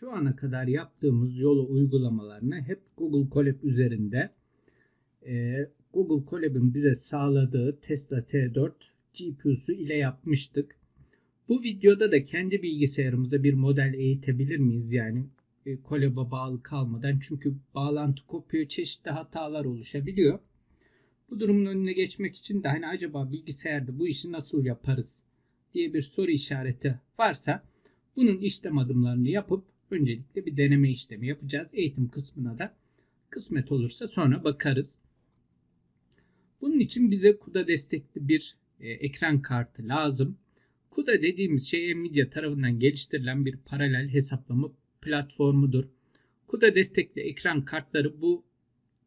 şu ana kadar yaptığımız yolu uygulamalarını hep Google Colab üzerinde e, Google Colab'ın bize sağladığı Tesla T4 GPU'su ile yapmıştık. Bu videoda da kendi bilgisayarımızda bir model eğitebilir miyiz? Yani e, Colab'a bağlı kalmadan. Çünkü bağlantı kopuyor, çeşitli hatalar oluşabiliyor. Bu durumun önüne geçmek için de hani acaba bilgisayarda bu işi nasıl yaparız diye bir soru işareti varsa bunun işlem adımlarını yapıp öncelikle bir deneme işlemi yapacağız. Eğitim kısmına da kısmet olursa sonra bakarız. Bunun için bize CUDA destekli bir e, ekran kartı lazım. CUDA dediğimiz şey Nvidia tarafından geliştirilen bir paralel hesaplama platformudur. CUDA destekli ekran kartları bu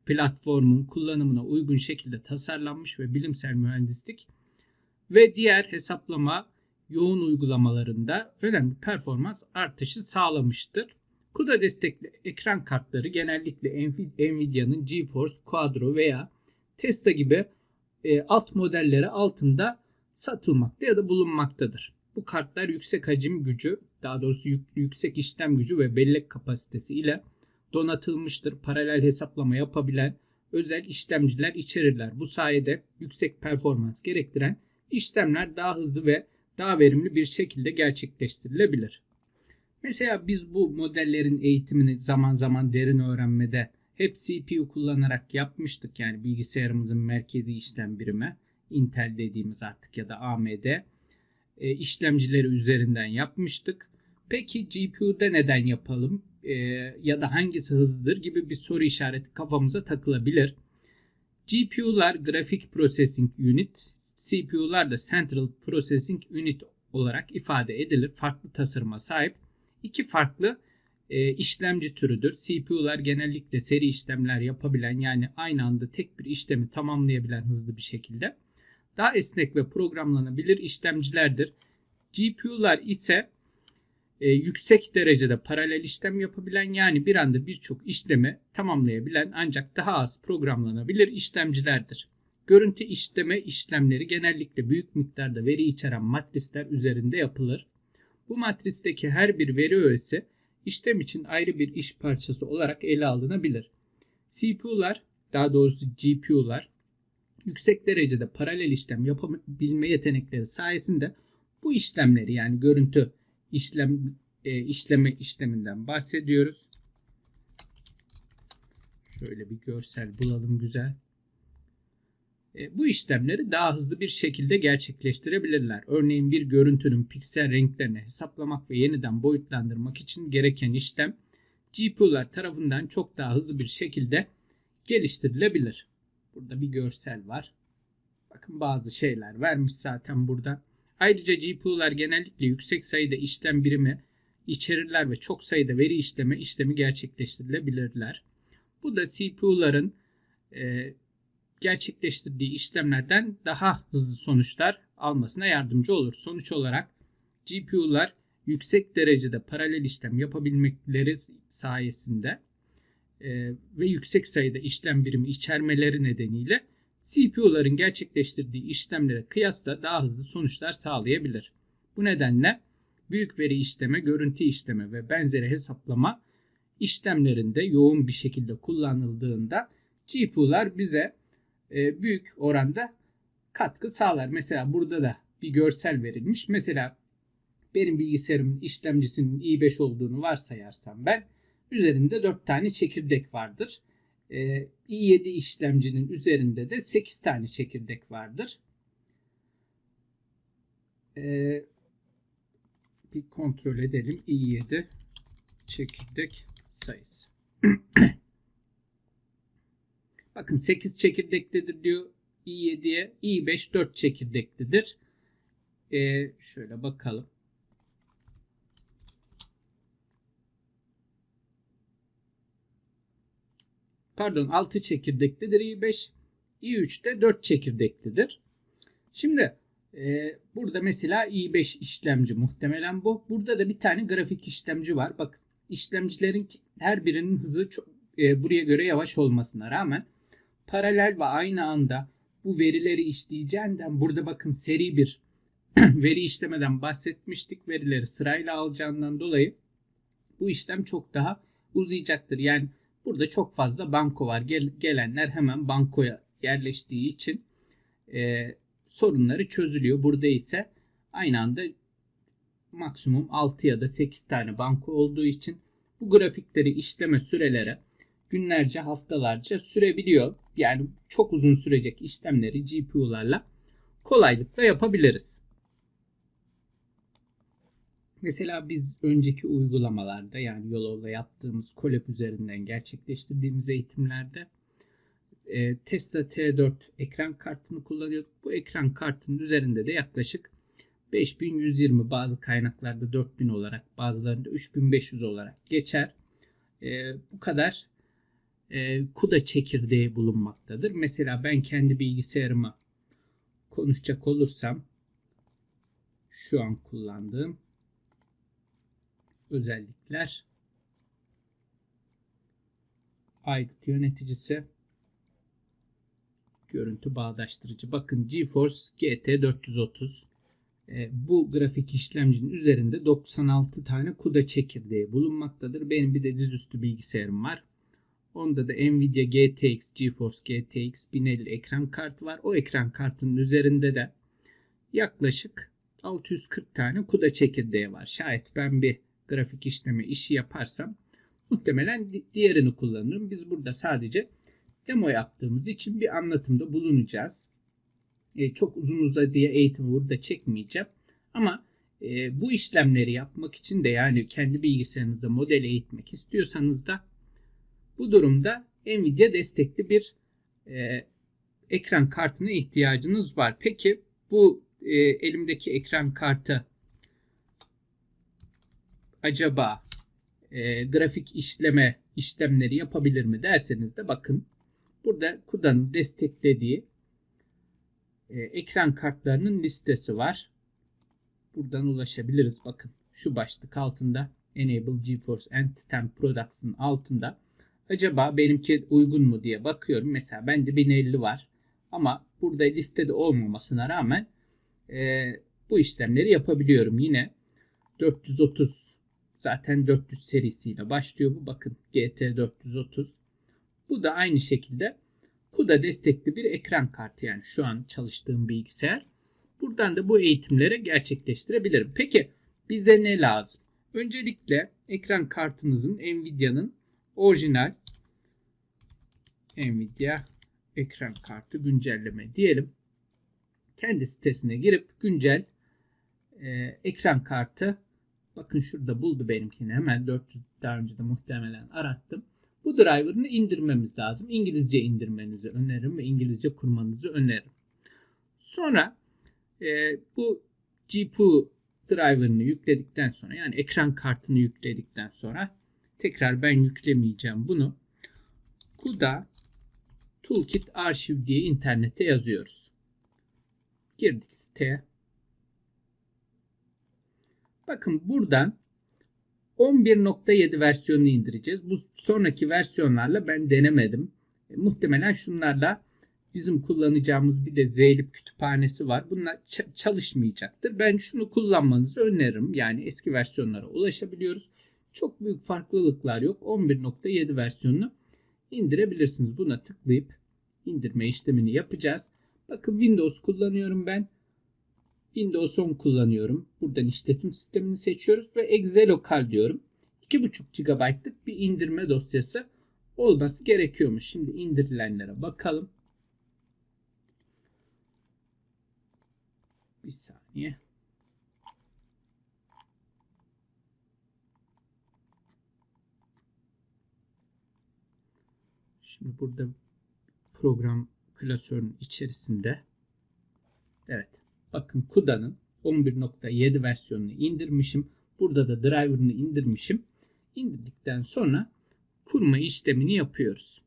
platformun kullanımına uygun şekilde tasarlanmış ve bilimsel mühendislik ve diğer hesaplama yoğun uygulamalarında önemli performans artışı sağlamıştır. CUDA destekli ekran kartları genellikle Nvidia'nın GeForce Quadro veya Tesla gibi e, alt modelleri altında satılmakta ya da bulunmaktadır. Bu kartlar yüksek hacim gücü, daha doğrusu yüksek işlem gücü ve bellek kapasitesi ile donatılmıştır. Paralel hesaplama yapabilen özel işlemciler içerirler. Bu sayede yüksek performans gerektiren işlemler daha hızlı ve daha verimli bir şekilde gerçekleştirilebilir. Mesela biz bu modellerin eğitimini zaman zaman derin öğrenmede hep CPU kullanarak yapmıştık. Yani bilgisayarımızın merkezi işlem birimi Intel dediğimiz artık ya da AMD e, işlemcileri üzerinden yapmıştık. Peki GPU'da neden yapalım e, ya da hangisi hızlıdır gibi bir soru işareti kafamıza takılabilir. GPU'lar Graphic Processing Unit, CPU'lar da Central Processing Unit olarak ifade edilir. Farklı tasarıma sahip iki farklı e, işlemci türüdür. CPU'lar genellikle seri işlemler yapabilen yani aynı anda tek bir işlemi tamamlayabilen hızlı bir şekilde daha esnek ve programlanabilir işlemcilerdir. GPU'lar ise e, yüksek derecede paralel işlem yapabilen yani bir anda birçok işlemi tamamlayabilen ancak daha az programlanabilir işlemcilerdir. Görüntü işleme işlemleri genellikle büyük miktarda veri içeren matrisler üzerinde yapılır. Bu matristeki her bir veri öğesi işlem için ayrı bir iş parçası olarak ele alınabilir. CPU'lar, daha doğrusu GPU'lar yüksek derecede paralel işlem yapabilme yetenekleri sayesinde bu işlemleri yani görüntü işlem e, işleme işleminden bahsediyoruz. Şöyle bir görsel bulalım güzel. E, bu işlemleri daha hızlı bir şekilde gerçekleştirebilirler. Örneğin bir görüntünün piksel renklerini hesaplamak ve yeniden boyutlandırmak için gereken işlem GPU'lar tarafından çok daha hızlı bir şekilde geliştirilebilir. Burada bir görsel var. Bakın bazı şeyler vermiş zaten burada. Ayrıca GPU'lar genellikle yüksek sayıda işlem birimi içerirler ve çok sayıda veri işleme işlemi gerçekleştirilebilirler. Bu da CPU'ların e, gerçekleştirdiği işlemlerden daha hızlı sonuçlar almasına yardımcı olur. Sonuç olarak GPU'lar yüksek derecede paralel işlem yapabilmekleri sayesinde e, ve yüksek sayıda işlem birimi içermeleri nedeniyle CPU'ların gerçekleştirdiği işlemlere kıyasla daha hızlı sonuçlar sağlayabilir. Bu nedenle büyük veri işleme, görüntü işleme ve benzeri hesaplama işlemlerinde yoğun bir şekilde kullanıldığında GPU'lar bize e, büyük oranda katkı sağlar. Mesela burada da bir görsel verilmiş. Mesela benim bilgisayarımın işlemcisinin i5 olduğunu varsayarsam ben üzerinde 4 tane çekirdek vardır. Ee, i7 işlemcinin üzerinde de 8 tane çekirdek vardır. Ee, bir kontrol edelim. i7 çekirdek sayısı. Bakın 8 çekirdeklidir diyor i7'ye. i5 4 çekirdeklidir. Ee, şöyle bakalım. pardon 6 çekirdeklidir i5. i3 de 4 çekirdeklidir. Şimdi e, burada mesela i5 işlemci muhtemelen bu. Burada da bir tane grafik işlemci var. Bakın işlemcilerin her birinin hızı çok, e, buraya göre yavaş olmasına rağmen paralel ve aynı anda bu verileri işleyeceğinden burada bakın seri bir veri işlemeden bahsetmiştik. Verileri sırayla alacağından dolayı bu işlem çok daha uzayacaktır. Yani burada çok fazla banko var. Gel, gelenler hemen bankoya yerleştiği için e, sorunları çözülüyor. Burada ise aynı anda maksimum 6 ya da 8 tane banko olduğu için bu grafikleri işleme süreleri günlerce haftalarca sürebiliyor. Yani çok uzun sürecek işlemleri GPU'larla kolaylıkla yapabiliriz. Mesela biz önceki uygulamalarda yani Yolo'da yaptığımız Colab üzerinden gerçekleştirdiğimiz eğitimlerde e, Tesla T4 ekran kartını kullanıyorduk. Bu ekran kartının üzerinde de yaklaşık 5120 bazı kaynaklarda 4000 olarak bazılarında 3500 olarak geçer. E, bu kadar e, CUDA çekirdeği bulunmaktadır. Mesela ben kendi bilgisayarıma konuşacak olursam şu an kullandığım özellikler aygıt yöneticisi görüntü bağdaştırıcı. Bakın GeForce GT 430 e, bu grafik işlemcinin üzerinde 96 tane CUDA çekirdeği bulunmaktadır. Benim bir de dizüstü bilgisayarım var. Onda da Nvidia GTX, GeForce GTX 1050 ekran kartı var. O ekran kartının üzerinde de yaklaşık 640 tane CUDA çekirdeği var. Şayet ben bir grafik işleme işi yaparsam muhtemelen diğerini kullanırım. Biz burada sadece demo yaptığımız için bir anlatımda bulunacağız. E, çok uzun uzadıya eğitimi burada çekmeyeceğim. Ama e, bu işlemleri yapmak için de yani kendi bilgisayarınızda model eğitmek istiyorsanız da bu durumda Nvidia destekli bir e, ekran kartına ihtiyacınız var. Peki bu e, elimdeki ekran kartı acaba e, grafik işleme işlemleri yapabilir mi derseniz de bakın burada CUDA'nın desteklediği e, ekran kartlarının listesi var. Buradan ulaşabiliriz. Bakın şu başlık altında Enable GeForce N10 Products'ın altında acaba benimki uygun mu diye bakıyorum. Mesela bende 1050 var ama burada listede olmamasına rağmen e, bu işlemleri yapabiliyorum. Yine 430 Zaten 400 serisiyle başlıyor bu. Bakın GT 430. Bu da aynı şekilde CUDA destekli bir ekran kartı yani şu an çalıştığım bilgisayar. Buradan da bu eğitimleri gerçekleştirebilirim. Peki bize ne lazım? Öncelikle ekran kartınızın Nvidia'nın orijinal Nvidia ekran kartı güncelleme diyelim. Kendi sitesine girip güncel e, ekran kartı Bakın şurada buldu benimkini. Hemen 400 daha önce de muhtemelen arattım. Bu driver'ını indirmemiz lazım. İngilizce indirmenizi öneririm ve İngilizce kurmanızı öneririm. Sonra e, bu GPU driver'ını yükledikten sonra yani ekran kartını yükledikten sonra tekrar ben yüklemeyeceğim bunu. CUDA Toolkit Arşiv diye internete yazıyoruz. Girdik siteye. Bakın buradan 11.7 versiyonunu indireceğiz. Bu sonraki versiyonlarla ben denemedim. E, muhtemelen şunlarla bizim kullanacağımız bir de Zeylib kütüphanesi var. Bunlar çalışmayacaktır. Ben şunu kullanmanızı öneririm. Yani eski versiyonlara ulaşabiliyoruz. Çok büyük farklılıklar yok. 11.7 versiyonunu indirebilirsiniz. Buna tıklayıp indirme işlemini yapacağız. Bakın Windows kullanıyorum ben. Windows 10 kullanıyorum. Buradan işletim sistemini seçiyoruz ve exe lokal diyorum. 2.5 GB'lık bir indirme dosyası olması gerekiyormuş. Şimdi indirilenlere bakalım. Bir saniye. Şimdi burada program klasörün içerisinde evet Bakın CUDA'nın 11.7 versiyonunu indirmişim. Burada da driver'ını indirmişim. İndirdikten sonra kurma işlemini yapıyoruz.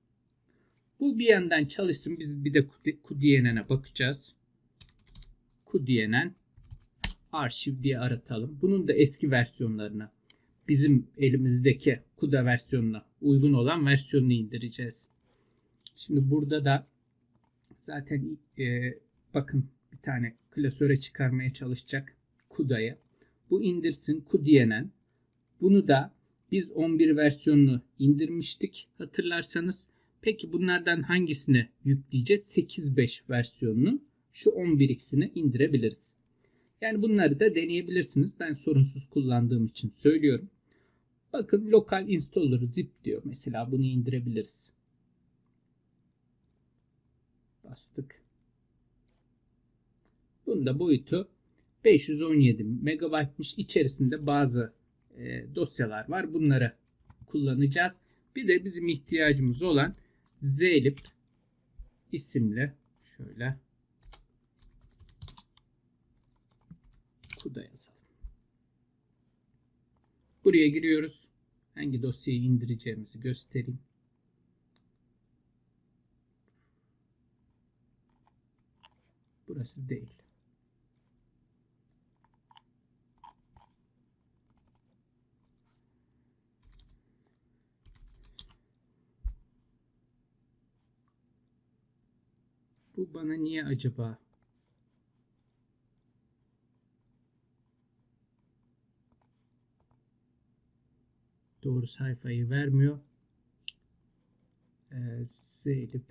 Bu bir yandan çalışsın. Biz bir de QDNN'e bakacağız. QDNN arşiv diye aratalım. Bunun da eski versiyonlarına bizim elimizdeki CUDA versiyonuna uygun olan versiyonunu indireceğiz. Şimdi burada da zaten e, bakın bir tane klasöre çıkarmaya çalışacak CUDA'yı. Bu indirsin CUDIYE'nen. Bunu da Biz 11 versiyonunu indirmiştik hatırlarsanız. Peki bunlardan hangisini yükleyeceğiz? 8.5 versiyonunun şu 11x'ini indirebiliriz. Yani bunları da deneyebilirsiniz. Ben sorunsuz kullandığım için söylüyorum. Bakın local installer zip diyor. Mesela bunu indirebiliriz. Bastık. Bunun da boyutu 517 MB'mış. İçerisinde bazı e, dosyalar var. Bunları kullanacağız. Bir de bizim ihtiyacımız olan zlib isimli şöyle kuda yazalım. Buraya giriyoruz. Hangi dosyayı indireceğimizi göstereyim. Burası değil. Bu bana niye acaba doğru sayfayı vermiyor. Ee, Zeynep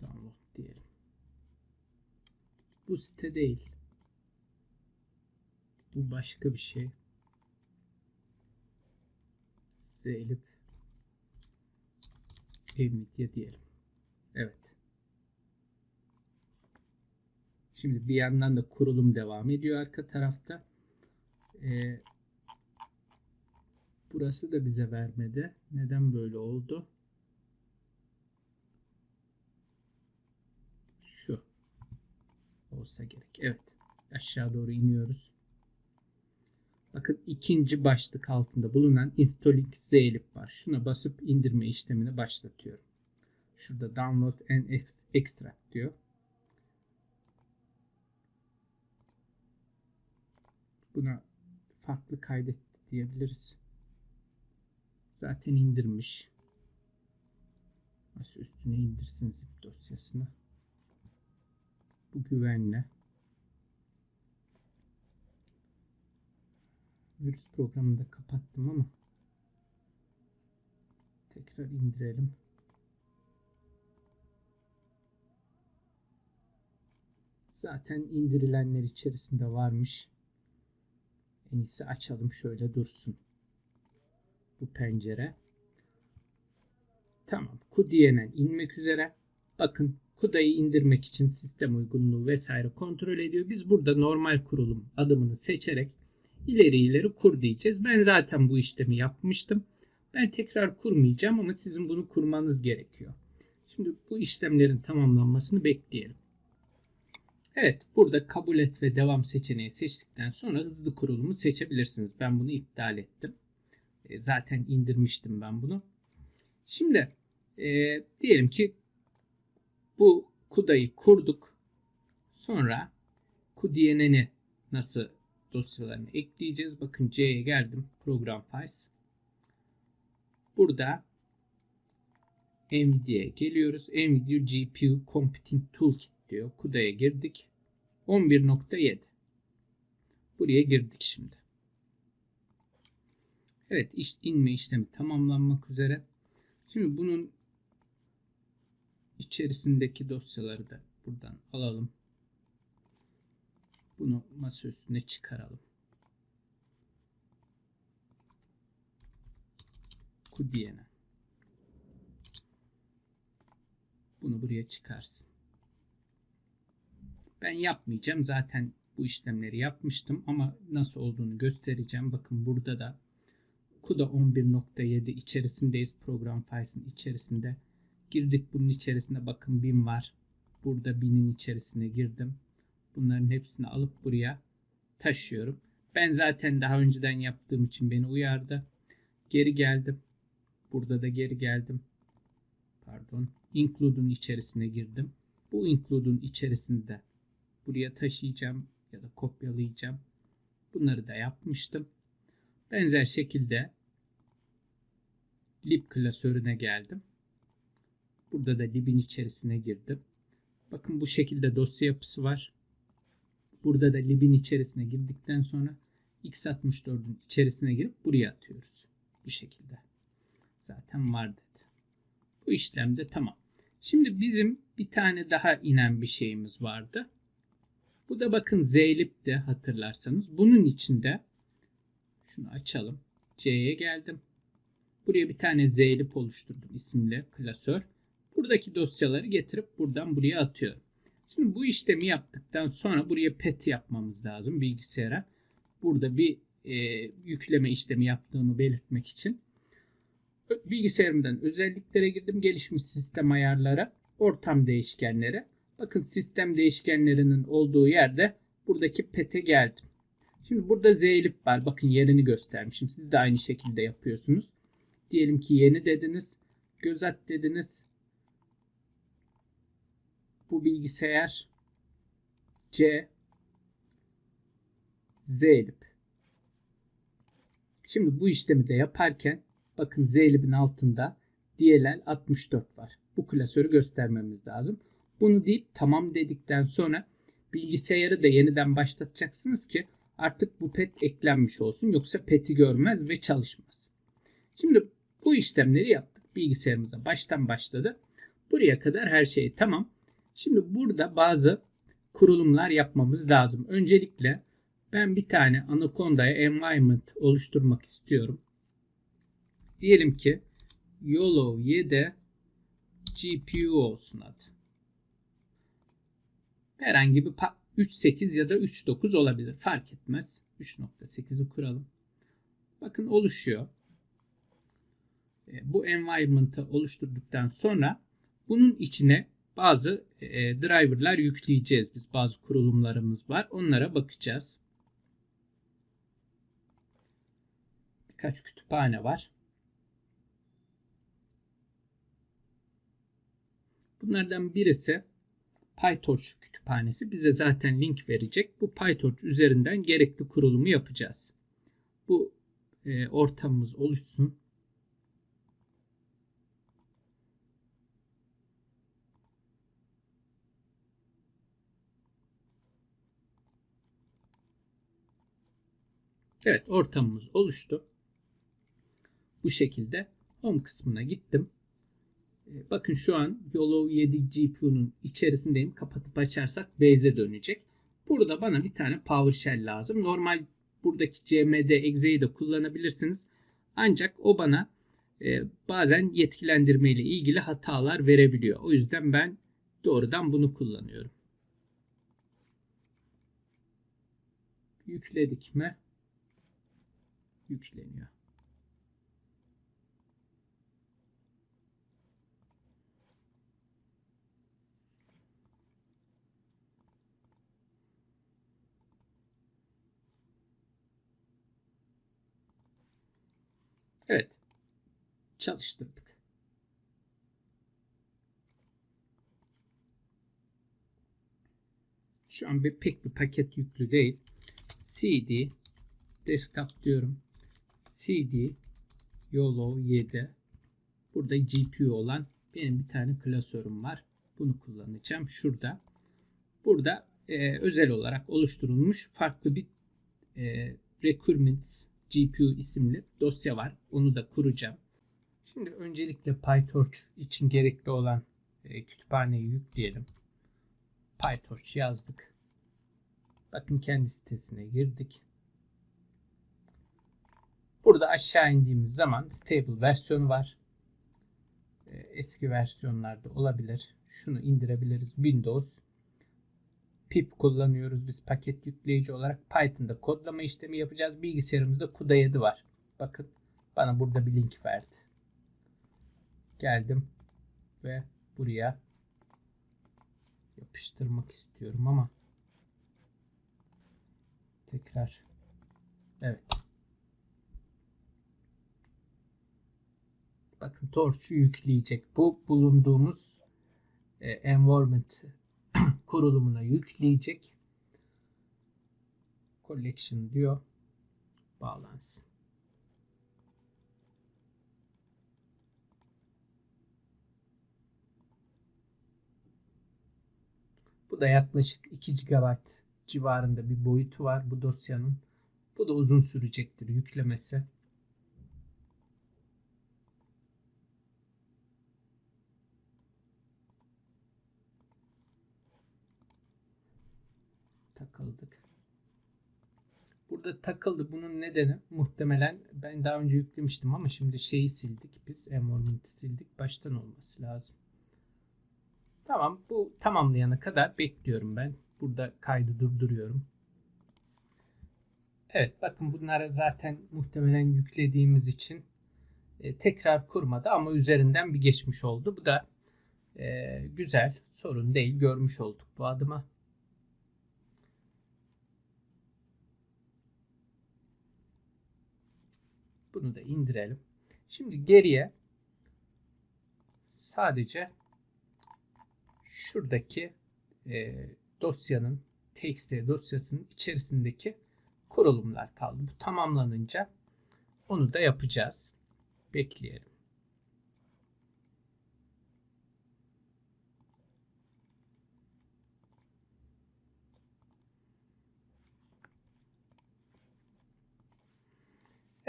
download diyelim. Bu site değil. Bu başka bir şey. Zeynep Nvidia diyelim. Evet. Şimdi bir yandan da kurulum devam ediyor arka tarafta. Ee, burası da bize vermedi. Neden böyle oldu? Şu olsa gerek. Evet. Aşağı doğru iniyoruz. Bakın ikinci başlık altında bulunan installing zlib var. Şuna basıp indirme işlemini başlatıyorum. Şurada download and extract diyor. Buna farklı kaydet diyebiliriz. Zaten indirmiş. Masa üstüne indirsin zip dosyasını. Bu güvenli. Virüs programını da kapattım ama tekrar indirelim. Zaten indirilenler içerisinde varmış. En iyisi açalım şöyle dursun. Bu pencere. Tamam. QDNN inmek üzere. Bakın KUDA'yı indirmek için sistem uygunluğu vesaire kontrol ediyor. Biz burada normal kurulum adımını seçerek ileri ileri kur diyeceğiz. Ben zaten bu işlemi yapmıştım. Ben tekrar kurmayacağım ama sizin bunu kurmanız gerekiyor. Şimdi bu işlemlerin tamamlanmasını bekleyelim. Evet burada kabul et ve devam seçeneği seçtikten sonra hızlı kurulumu seçebilirsiniz. Ben bunu iptal ettim. E, zaten indirmiştim ben bunu. Şimdi e, diyelim ki bu kudayı kurduk. Sonra QDNN'i nasıl dosyalarını ekleyeceğiz. Bakın C'ye geldim. Program Files. Burada NVIDIA'ya geliyoruz. NVIDIA GPU Computing Toolkit diyor. KUDA'ya girdik. 11.7 Buraya girdik şimdi. Evet iş, inme işlemi tamamlanmak üzere. Şimdi bunun içerisindeki dosyaları da buradan alalım. Bunu masa üstüne çıkaralım. Kudiyene. Bunu buraya çıkarsın. Ben yapmayacağım. Zaten bu işlemleri yapmıştım ama nasıl olduğunu göstereceğim. Bakın burada da CUDA 11.7 içerisindeyiz. Program Python içerisinde. Girdik bunun içerisinde bakın bin var. Burada binin içerisine girdim. Bunların hepsini alıp buraya taşıyorum. Ben zaten daha önceden yaptığım için beni uyardı. Geri geldim. Burada da geri geldim. Pardon. Include'un içerisine girdim. Bu include'un içerisinde buraya taşıyacağım ya da kopyalayacağım. Bunları da yapmıştım. Benzer şekilde lib klasörüne geldim. Burada da libin içerisine girdim. Bakın bu şekilde dosya yapısı var. Burada da libin içerisine girdikten sonra x64'ün içerisine girip buraya atıyoruz. Bu şekilde. Zaten var dedi. Bu işlemde tamam. Şimdi bizim bir tane daha inen bir şeyimiz vardı. Bu da bakın zeylip de hatırlarsanız. Bunun içinde şunu açalım. C'ye geldim. Buraya bir tane zeylip oluşturdum isimli klasör. Buradaki dosyaları getirip buradan buraya atıyorum. Şimdi bu işlemi yaptıktan sonra buraya pet yapmamız lazım bilgisayara. Burada bir e, yükleme işlemi yaptığımı belirtmek için. Bilgisayarımdan özelliklere girdim. Gelişmiş sistem ayarlara, ortam değişkenlere. Bakın sistem değişkenlerinin olduğu yerde buradaki pet'e geldim. Şimdi burada zeylip var. Bakın yerini göstermişim. Siz de aynı şekilde yapıyorsunuz. Diyelim ki yeni dediniz. Göz at dediniz. Bu bilgisayar C Zeylip. Şimdi bu işlemi de yaparken bakın Zeylip'in altında DLL 64 var. Bu klasörü göstermemiz lazım. Bunu deyip tamam dedikten sonra bilgisayarı da yeniden başlatacaksınız ki artık bu pet eklenmiş olsun. Yoksa pet'i görmez ve çalışmaz. Şimdi bu işlemleri yaptık. Bilgisayarımızda baştan başladı. Buraya kadar her şey tamam. Şimdi burada bazı kurulumlar yapmamız lazım. Öncelikle ben bir tane Anaconda'ya environment oluşturmak istiyorum. Diyelim ki YOLO 7 GPU olsun adı. Herhangi bir 3.8 ya da 3.9 olabilir. Fark etmez. 3.8'i kuralım. Bakın oluşuyor. E, bu environment'ı oluşturduktan sonra bunun içine bazı e, driver'lar yükleyeceğiz. Biz bazı kurulumlarımız var. Onlara bakacağız. Birkaç kütüphane var. Bunlardan birisi PyTorch kütüphanesi. Bize zaten link verecek. Bu PyTorch üzerinden gerekli kurulumu yapacağız. Bu e, ortamımız oluşsun. Evet ortamımız oluştu. Bu şekilde home kısmına gittim. Ee, bakın şu an YOLO 7 GPU'nun içerisindeyim. Kapatıp açarsak base'e dönecek. Burada bana bir tane PowerShell lazım. Normal buradaki CMD exe'yi de kullanabilirsiniz. Ancak o bana e, bazen yetkilendirme ile ilgili hatalar verebiliyor. O yüzden ben doğrudan bunu kullanıyorum. Yükledik mi? Yükleniyor. Evet. Çalıştırdık. Şu an bir pek bir paket yüklü değil. cd desktop diyorum. CD YOLO 7 burada GPU olan benim bir tane klasörüm var. Bunu kullanacağım. Şurada. Burada e, özel olarak oluşturulmuş farklı bir e, Requirements GPU isimli dosya var. Onu da kuracağım. Şimdi öncelikle PyTorch için gerekli olan e, kütüphaneyi yükleyelim. PyTorch yazdık. Bakın kendi sitesine girdik. Burada aşağı indiğimiz zaman stable versiyonu var. Ee, eski versiyonlarda olabilir. Şunu indirebiliriz. Windows pip kullanıyoruz biz paket yükleyici olarak. Python'da kodlama işlemi yapacağız. Bilgisayarımızda CUDA 7 var. Bakın bana burada bir link verdi. Geldim ve buraya yapıştırmak istiyorum ama tekrar evet Bakın Torch'u yükleyecek. Bu bulunduğumuz e, environment kurulumuna yükleyecek. Collection diyor. Bağlansın. Bu da yaklaşık 2 GB civarında bir boyutu var bu dosyanın. Bu da uzun sürecektir yüklemesi. Takıldık. Burada takıldı. Bunun nedeni muhtemelen ben daha önce yüklemiştim ama şimdi şeyi sildik biz. Environment'ı sildik. Baştan olması lazım. Tamam. Bu tamamlayana kadar bekliyorum ben. Burada kaydı durduruyorum. Evet bakın bunlara zaten muhtemelen yüklediğimiz için e, tekrar kurmadı ama üzerinden bir geçmiş oldu. Bu da e, güzel. Sorun değil. Görmüş olduk bu adıma. Bunu da indirelim. Şimdi geriye sadece şuradaki e, dosyanın txt dosyasının içerisindeki kurulumlar kaldı. Bu tamamlanınca onu da yapacağız. Bekleyelim.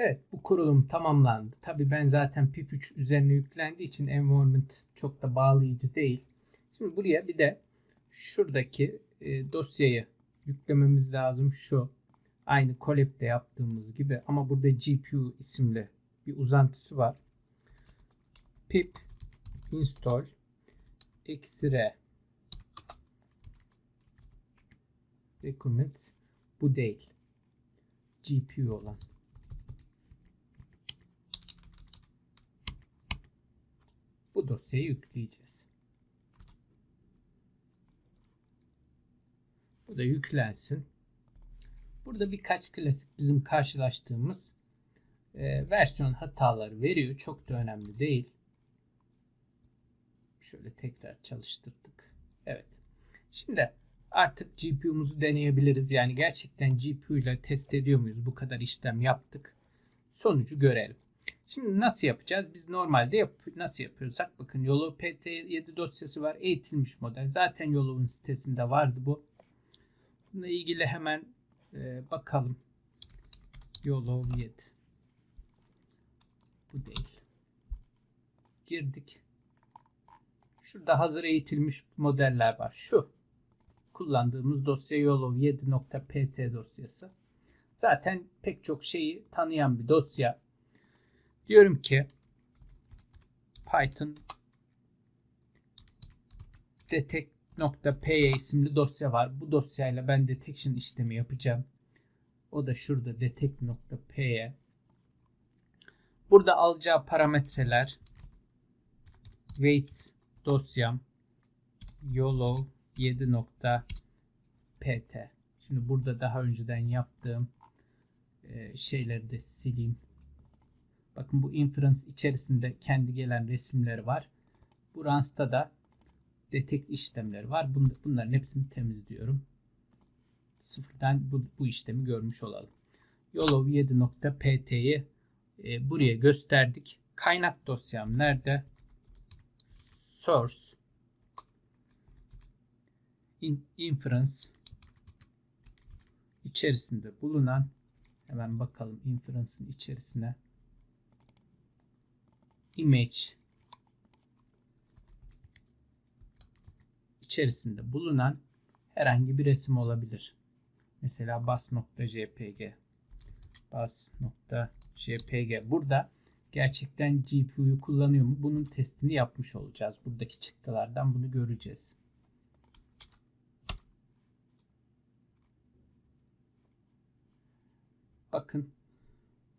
Evet bu kurulum tamamlandı. Tabi ben zaten pip3 üzerine yüklendiği için environment çok da bağlayıcı değil. Şimdi buraya bir de şuradaki e, dosyayı yüklememiz lazım şu. Aynı Collab'de yaptığımız gibi ama burada GPU isimli bir uzantısı var. pip install eksi r documents bu değil. GPU olan. Bu dosyayı yükleyeceğiz. Bu da yüklensin. Burada birkaç klasik bizim karşılaştığımız e, versiyon hataları veriyor. Çok da önemli değil. Şöyle tekrar çalıştırdık. Evet. Şimdi artık GPU'muzu deneyebiliriz. Yani gerçekten GPU ile test ediyor muyuz? Bu kadar işlem yaptık. Sonucu görelim. Şimdi nasıl yapacağız? Biz normalde yap nasıl yapıyorsak bakın Yolo PT7 dosyası var. Eğitilmiş model. Zaten Yolo'nun sitesinde vardı bu. Bununla ilgili hemen e, bakalım. Yolo 7. Bu değil. Girdik. Şurada hazır eğitilmiş modeller var. Şu kullandığımız dosya Yolo 7.pt dosyası. Zaten pek çok şeyi tanıyan bir dosya. Diyorum ki Python detect.py isimli dosya var. Bu dosyayla ben detection işlemi yapacağım. O da şurada detect.py. Burada alacağı parametreler weights dosyam YOLO 7.pt. Şimdi burada daha önceden yaptığım şeyleri de sileyim. Bakın bu inference içerisinde kendi gelen resimleri var. Bu Rans'ta da detect işlemleri var. Bunların hepsini temizliyorum. Sıfırdan bu, bu işlemi görmüş olalım. Yolov 7.pt'yi e, buraya gösterdik. Kaynak dosyam nerede? Source in, inference içerisinde bulunan hemen bakalım inference'ın içerisine image içerisinde bulunan herhangi bir resim olabilir. Mesela bas.jpg bas.jpg burada gerçekten GPU'yu kullanıyor mu? Bunun testini yapmış olacağız. Buradaki çıktılardan bunu göreceğiz. Bakın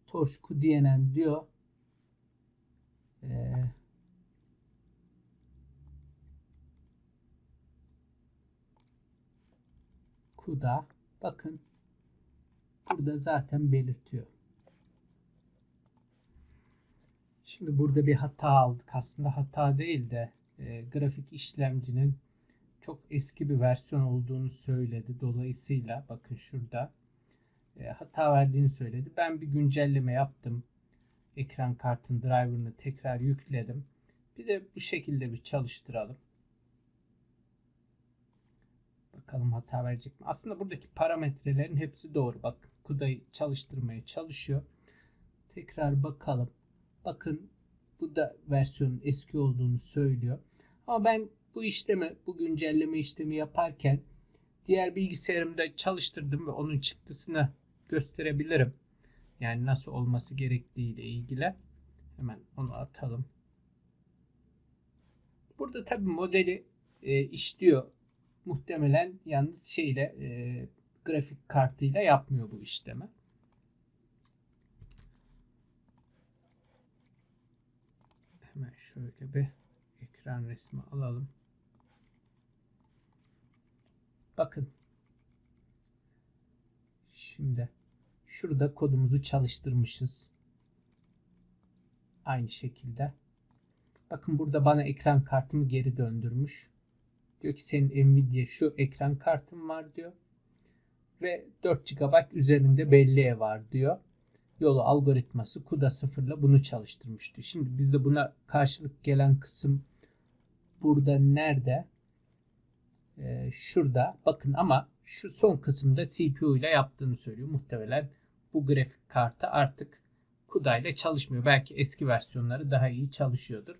Torşku diyenen diyor ee, Kuda bakın burada zaten belirtiyor. Şimdi burada bir hata aldık. Aslında hata değil de e, grafik işlemcinin çok eski bir versiyon olduğunu söyledi. Dolayısıyla bakın şurada e, hata verdiğini söyledi. Ben bir güncelleme yaptım ekran kartın driver'ını tekrar yükledim. Bir de bu şekilde bir çalıştıralım. Bakalım hata verecek mi? Aslında buradaki parametrelerin hepsi doğru. Bak CUDA'yı çalıştırmaya çalışıyor. Tekrar bakalım. Bakın bu da versiyonun eski olduğunu söylüyor. Ama ben bu işlemi, bu güncelleme işlemi yaparken diğer bilgisayarımda çalıştırdım ve onun çıktısını gösterebilirim. Yani nasıl olması gerektiği ile ilgili. Hemen onu atalım. Burada tabi modeli e, işliyor. Muhtemelen yalnız şeyle e, grafik kartıyla yapmıyor bu işlemi. Hemen şöyle bir ekran resmi alalım. Bakın. Şimdi şurada kodumuzu çalıştırmışız. Aynı şekilde. Bakın burada bana ekran kartımı geri döndürmüş. Diyor ki senin Nvidia şu ekran kartın var diyor. Ve 4 GB üzerinde belleğe var diyor. Yolu algoritması CUDA 0 ile bunu çalıştırmıştı. Şimdi bizde buna karşılık gelen kısım burada nerede? Ee, şurada. Bakın ama şu son kısımda CPU ile yaptığını söylüyor. Muhtemelen bu grafik kartı artık CUDA ile çalışmıyor. Belki eski versiyonları daha iyi çalışıyordur.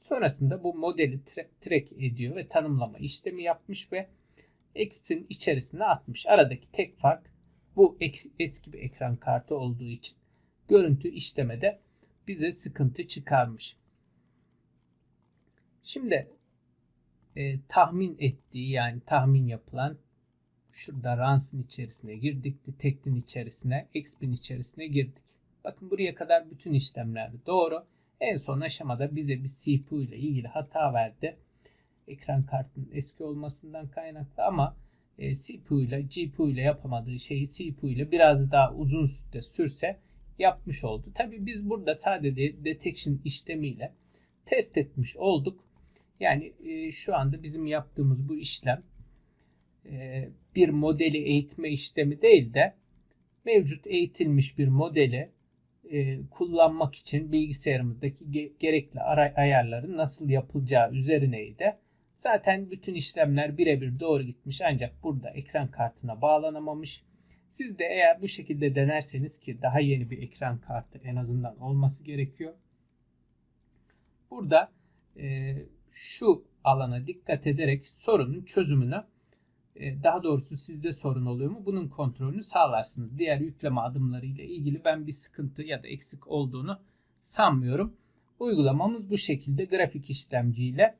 Sonrasında bu modeli track ediyor ve tanımlama işlemi yapmış ve XP'in içerisine atmış. Aradaki tek fark bu eski bir ekran kartı olduğu için görüntü işlemede bize sıkıntı çıkarmış. Şimdi e, tahmin ettiği yani tahmin yapılan şurada Rans'ın içerisine girdik. Detect'in içerisine, XP'in içerisine girdik. Bakın buraya kadar bütün işlemler doğru. En son aşamada bize bir CPU ile ilgili hata verdi. Ekran kartının eski olmasından kaynaklı ama e, CPU ile GPU ile yapamadığı şeyi CPU ile biraz daha uzun süre sürse yapmış oldu. Tabi biz burada sadece detection işlemiyle test etmiş olduk. Yani e, şu anda bizim yaptığımız bu işlem bir modeli eğitme işlemi değil de mevcut eğitilmiş bir modeli e, kullanmak için bilgisayarımızdaki ge gerekli ayarların nasıl yapılacağı üzerineydi. Zaten bütün işlemler birebir doğru gitmiş ancak burada ekran kartına bağlanamamış. Siz de eğer bu şekilde denerseniz ki daha yeni bir ekran kartı en azından olması gerekiyor. Burada e, şu alana dikkat ederek sorunun çözümünü e, daha doğrusu sizde sorun oluyor mu? Bunun kontrolünü sağlarsınız. Diğer yükleme adımları ile ilgili ben bir sıkıntı ya da eksik olduğunu sanmıyorum. Uygulamamız bu şekilde grafik işlemciyle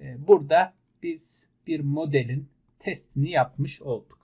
e, burada biz bir modelin testini yapmış olduk.